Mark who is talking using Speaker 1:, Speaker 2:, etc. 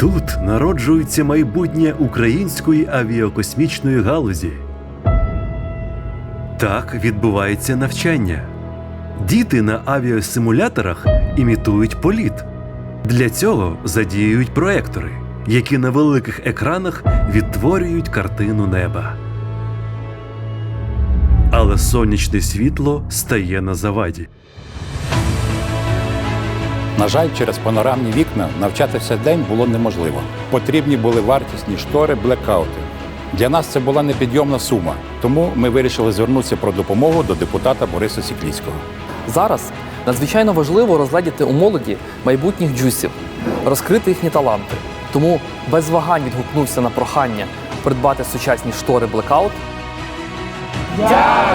Speaker 1: Тут народжується майбутнє української авіакосмічної галузі. Так відбувається навчання. Діти на авіасимуляторах імітують політ. Для цього задіюють проектори, які на великих екранах відтворюють картину неба. Але сонячне світло стає на заваді.
Speaker 2: На жаль, через панорамні вікна навчатися день було неможливо. Потрібні були вартісні штори, блекаути. Для нас це була непідйомна сума, тому ми вирішили звернутися про допомогу до депутата Бориса Сікліцького.
Speaker 3: Зараз надзвичайно важливо розгледіти у молоді майбутніх джусів, розкрити їхні таланти. Тому без вагань відгукнувся на прохання придбати сучасні штори Blackout
Speaker 4: Дякуємо!